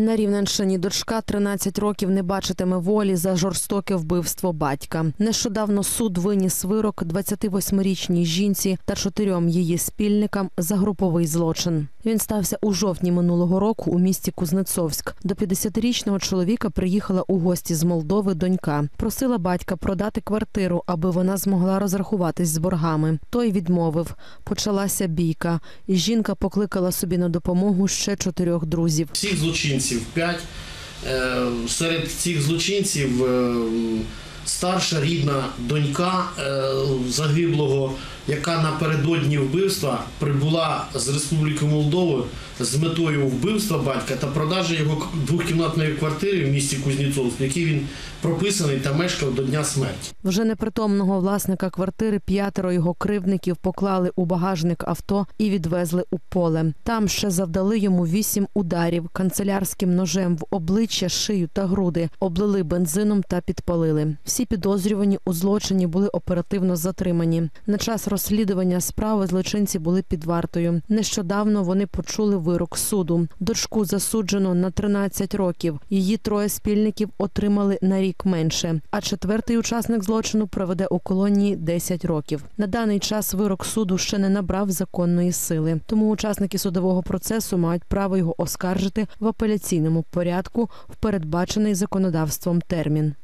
На Рівненщині дочка 13 років не бачитиме волі за жорстоке вбивство батька. Нещодавно суд виніс вирок 28-річній жінці та чотирьом її спільникам за груповий злочин. Він стався у жовтні минулого року у місті Кузнецовськ. До 50-річного чоловіка приїхала у гості з Молдови донька. Просила батька продати квартиру, аби вона змогла розрахуватись з боргами. Той відмовив. Почалася бійка, жінка покликала собі на допомогу ще чотирьох друзів. Всіх злочинців п'ять. Е, Серед цих злочинців е, старша рідна донька е, загиблого, яка напередодні вбивства прибула з Республіки Молдови з метою вбивства батька та продажі його двохкімнатної квартири в місті Кузнєцовськ, в якій він прописаний та мешкав до дня смерті. Вже непритомного власника квартири п'ятеро його кривдників поклали у багажник авто і відвезли у поле. Там ще завдали йому вісім ударів канцелярським ножем в обличчя, шию та груди, облили бензином та підпалили. Всі підозрювані у злочині були оперативно затримані. На час розслідування справи злочинці були під вартою. Нещодавно вони почули вирок суду. Дочку засуджено на 13 років. Її троє спільників отримали на рік менше. А четвертий учасник злочину проведе у колонії 10 років. На даний час вирок суду ще не набрав законної сили. Тому учасники судового процесу мають право його оскаржити в апеляційному порядку в передбачений законодавством термін.